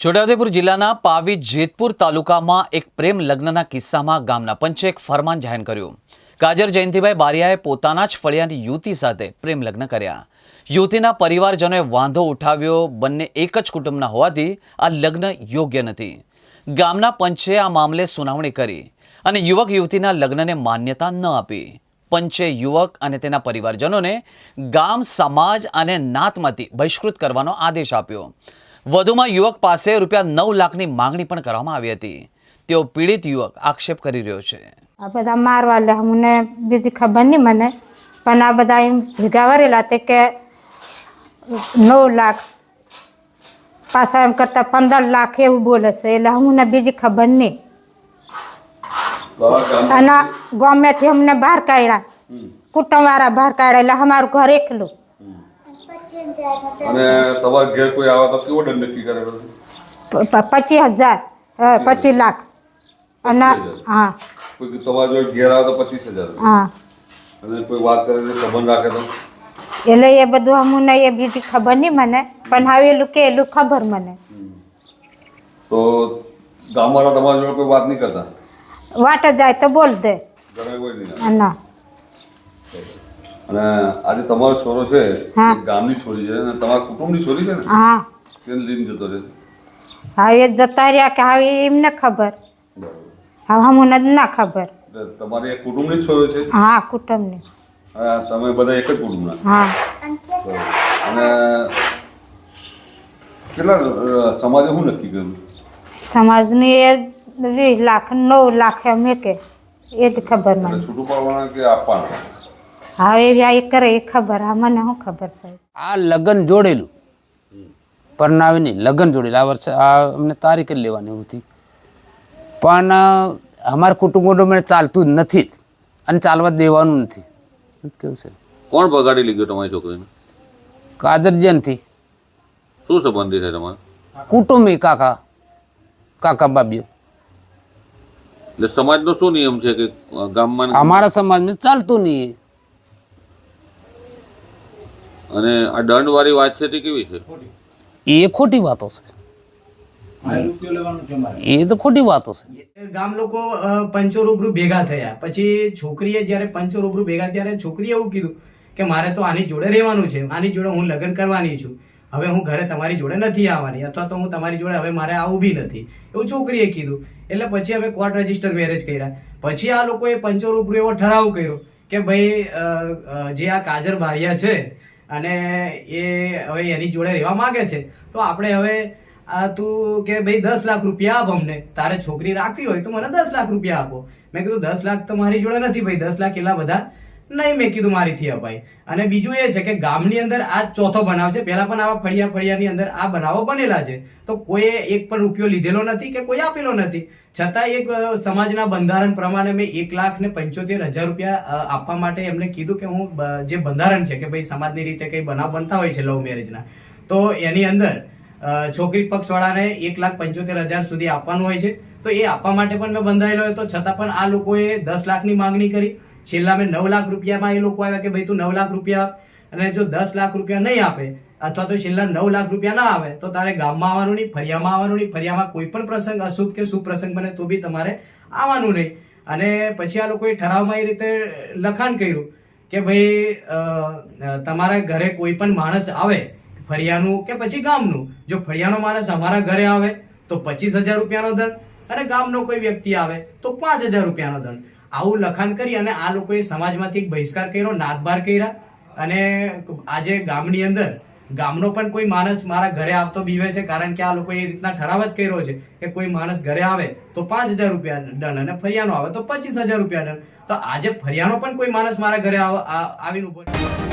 છોટાઉદેપુર જિલ્લાના પાવી જેતપુર તાલુકામાં એક પ્રેમ લગ્નના કિસ્સામાં ગામના પંચે એક ફરમાન જાહેર કર્યું. કાજર જયંતિભાઈ બારિયાએ પોતાના જ ફળિયાની યુવતી સાથે પ્રેમ લગ્ન કર્યા. યુવતીના પરિવારજનોએ વાંધો ઉઠાવ્યો, બંને એક જ કુટુંબના હોવાથી આ લગ્ન યોગ્ય નથી. ગામના પંચે આ મામલે સુનાવણી કરી અને યુવક યુવતીના લગ્નને માન્યતા ન આપી. પંચે યુવક અને તેના પરિવારજનોને ગામ, સમાજ અને નાતમાંથી બહિષ્કૃત કરવાનો આદેશ આપ્યો. વધુમાં યુવક પાસે રૂપિયા નવ લાખની માંગણી પણ કરવામાં આવી હતી. તેઓ પીડિત યુવક આક્ષેપ કરી રહ્યો છે. આ બધા મારવા લે મને બીજી ખબર નહીં મને પણ આ બધા એમ ભેગા વરેલા તે કે નવ લાખ પાછા એમ કરતા પંદર લાખ એવું બોલે છે એટલે અમને બીજી ખબર નહીં. અને ગમેથી અમને બહાર કાઢ્યા. કુટુંબવાળા બહાર કાઢ્યા એટલે અમારું ઘર એકલું. અને તમારા ઘેર કોઈ આવે તો કેવો દંડ નક્કી પ- પચીસ હજાર. પચીસ લાખ. અને હા. કોઈ તમારા જોડે ઘેર આવે તો પચીસ હજાર. હા. અને કોઈ વાત કરે તો સંબંધ રાખે તો? એટલે એ બધું અમને એ બીજી ખબર નહીં મને પણ હવે એલું કે એલું ખબર મને. તો ગામવાળા તમારા જોડે કોઈ વાત નહીં કરતા? વાટ જાય તો બોલ દે. નહીં ના અને આજે તમારો છોરો છે હા. ગામની છોરી છે અને તમારા કુટુંબની છોરી છે ને? હા. તેને લઈને જતો રહે હા એ જતા રહ્યા કે હવે એમને ખબર. હવે મને જ ના ખબર. તમારી એક કુટુંબની છોરો છે? હા કુટુંબની. હા, તમે બધા એક જ કુટુંબના? હા. અને કેટલા સમાજે શું નક્કી કર્યું? સમાજની એ વીસ લાખ નવ લાખ અમે કે એ જ ખબર મને છૂટું પાડવાના કે આપવાના? હવે વ્યાય કરે એ ખબર આ મને શું ખબર સાહેબ? આ લગ્ન જોડેલું. પરણાવી નહીં લગ્ન જોડેલું. આ વર્ષે આ અમને તારીખ જ લેવાની હતી પણ અમારા કુટુંબ મેં ચાલતું જ નથી. જ અને ચાલવા દેવાનું નથી. કેવું છે કોણ બગાડી લીધું તમારી છોકરીને? કાદરજનથી શું સંબંધી છે તમારે? કુટુંબી કાકા કાકા બાબીઓ. એટલે સમાજનો શું નિયમ છે કે ગામમાં અમારા સમાજમાં ચાલતું નહીં. અને આ દંડવાળી વાત છે તે કેવી છે? એ ખોટી વાતો છે. એ તો ખોટી વાતો છે. ગામ લોકો પંચો રૂબરૂ ભેગા થયા. પછી છોકરીએ જ્યારે પંચો રૂબરૂ ભેગા ત્યારે છોકરીએ એવું કીધું કે મારે તો આની જોડે રહેવાનું છે. આની જોડે હું લગ્ન કરવાની છું. હવે હું ઘરે તમારી જોડે નથી આવવાની. અથવા તો હું તમારી જોડે હવે મારે આવું બી નથી. એવું છોકરીએ કીધું. એટલે પછી અમે કોર્ટ રજિસ્ટર મેરેજ કર્યા. પછી આ લોકોએ પંચો રૂબરૂ એવો ઠરાવ કર્યો કે ભાઈ જે આ કાજર બારિયા છે અને એ હવે એની જોડે રહેવા માંગે છે. તો આપણે હવે તું કે ભાઈ દસ લાખ રૂપિયા આપ અમને, તારે છોકરી રાખવી હોય તો મને દસ લાખ રૂપિયા આપો. મેં કીધું દસ લાખ તો મારી જોડે નથી ભાઈ, દસ લાખ એટલા બધા નહીં મેં કીધું મારીથી અપાય અને બીજું એ છે કે ગામની અંદર આ ચોથો બનાવ છે. પહેલાં પણ આવા ફળિયા ફળિયાની અંદર આ બનાવો બનેલા છે. તો કોઈએ એક પણ રૂપિયો લીધેલો નથી કે કોઈ આપેલો નથી? છતાં એક સમાજના બંધારણ પ્રમાણે મેં એક લાખ ને પંચોતેર હજાર રૂપિયા આપવા માટે એમને કીધું કે હું જે બંધારણ છે કે ભાઈ સમાજની રીતે કંઈ બનાવ બનતા હોય છે લવ મેરેજના, તો એની અંદર છોકરી પક્ષવાળાને એક લાખ પંચોતેર હજાર સુધી આપવાનું હોય છે. તો એ આપવા માટે પણ મેં બંધાયેલો હતો છતાં પણ આ લોકોએ દસ લાખની માંગણી કરી. છેલ્લા મેં નવ લાખ રૂપિયામાં એ લોકો આવ્યા કે ભાઈ તું નવ લાખ રૂપિયા અને જો દસ લાખ રૂપિયા નહીં આપે, અથવા તો છેલ્લા નવ લાખ રૂપિયા ના આવે, તો તારે ગામમાં આવવાનું નહીં, ફરિયામાં આવવાનું નહીં, ફરિયામાં કોઈ પણ પ્રસંગ, અશુભ કે શુભ પ્રસંગ બને તો બી તમારે આવવાનું નહીં. અને પછી આ લોકોએ ઠરાવમાં એ રીતે લખાણ કર્યું કે ભાઈ તમારા ઘરે કોઈ પણ માણસ આવે ફળિયાનું કે પછી ગામનું, જો ફળિયાનો માણસ અમારા ઘરે આવે, તો પચીસ હજાર રૂપિયાનો દંડ અને ગામનો કોઈ વ્યક્તિ આવે, તો પાંચ હજાર રૂપિયાનો દંડ આવું લખાણ કરી અને આ લોકોએ સમાજમાંથી બહિષ્કાર કર્યો નાદબાર કર્યા અને આજે ગામની અંદર, ગામનો પણ કોઈ માણસ મારા ઘરે આવતો બીવે છે કારણ કે આ લોકો એ રીતના ઠરાવ જ કર્યો છે કે કોઈ માણસ ઘરે આવે તો પાંચ હજાર રૂપિયા દંડ અને ફરિયાનો આવે તો પચીસ હજાર રૂપિયા દંડ તો આજે ફરિયાનો પણ કોઈ માણસ મારા ઘરે આવ- આવીને ઊભો.